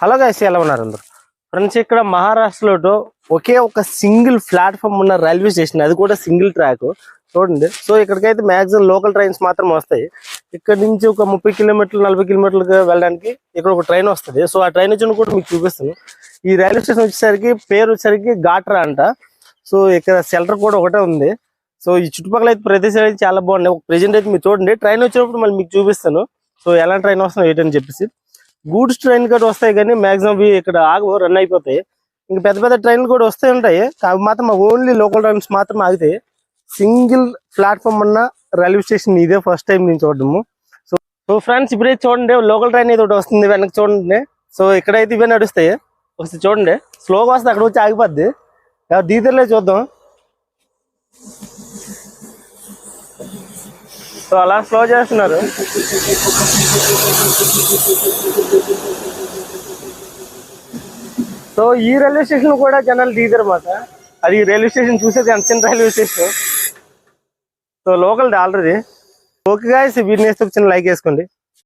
Hello guys ఎలా ఉన్నారు అందరు? ఫ్రెండ్స్ ఇక్కడ మహారాష్ట్రలో ఒకే ఒక సింగిల్ ప్లాట్ఫామ్ ఉన్న రైల్వే స్టేషన్. అది కూడా సింగిల్ ట్రాక్. చూడండి. సో ఇక్కడికైతే మాక్సిమం లోకల్ ట్రైన్స్ మాత్రం వస్తాయి. ఇక్కడ నుంచి ఒక ముప్పై కిలోమీటర్లు నలభై కిలోమీటర్లకు వెళ్ళడానికి ఇక్కడ ఒక ట్రైన్ వస్తుంది. సో ఆ ట్రైన్ వచ్చిన కూడా మీకు చూపిస్తాను. ఈ రైల్వే స్టేషన్ వచ్చేసరికి పేరు వచ్చేసరికి ఘాట్రా అంట. సో ఇక్కడ షెల్టర్ కూడా ఒకటే ఉంది. సో ఈ చుట్టుపక్కల అయితే ప్రదేశాలు అయితే చాలా బాగున్నాయి. ప్రెజెంట్ అయితే మీరు చూడండి. ట్రైన్ వచ్చినప్పుడు మళ్ళీ మీకు చూపిస్తాను. సో ఎలా ట్రైన్ వస్తుంది ఏంటని చెప్పేసి. గూడ్స్ ట్రైన్ కూడా వస్తాయి కానీ మాక్సిమం ఇక్కడ ఆగవు రన్ అయిపోతాయి. ఇంకా పెద్ద పెద్ద ట్రైన్లు కూడా వస్తూ ఉంటాయి. అవి మాత్రం ఓన్లీ లోకల్ ట్రైన్స్ మాత్రం ఆగుతాయి సింగిల్ ప్లాట్ఫామ్ ఉన్న రైల్వే స్టేషన్ ఇదే ఫస్ట్ టైం నేను చూడడము. సో సో ఫ్రెండ్స్ ఇప్పుడైతే చూడండి లోకల్ ట్రైన్ ఏదో ఒకటి వస్తుంది వెనక్కి చూడండి. సో ఇక్కడైతే ఇవే నడుస్తాయి. ఒకసారి చూడండి. స్లోగా వస్తుంది అక్కడ వచ్చి ఆగిపోద్ది. దీదర్లే చూద్దాం. సో అలా స్లో చేస్తున్నారు. సో ఈ రైల్వే స్టేషన్ కూడా జనాలు దిగుతారు మాట అది రైల్వే స్టేషన్ చూసేది అన్సెంట్ రైల్వే స్టేషన్. సో లోకల్ది ఆల్రెడీ ఓకే గాయస్ వీడిని వేస్తే చిన్న లైక్ వేసుకోండి.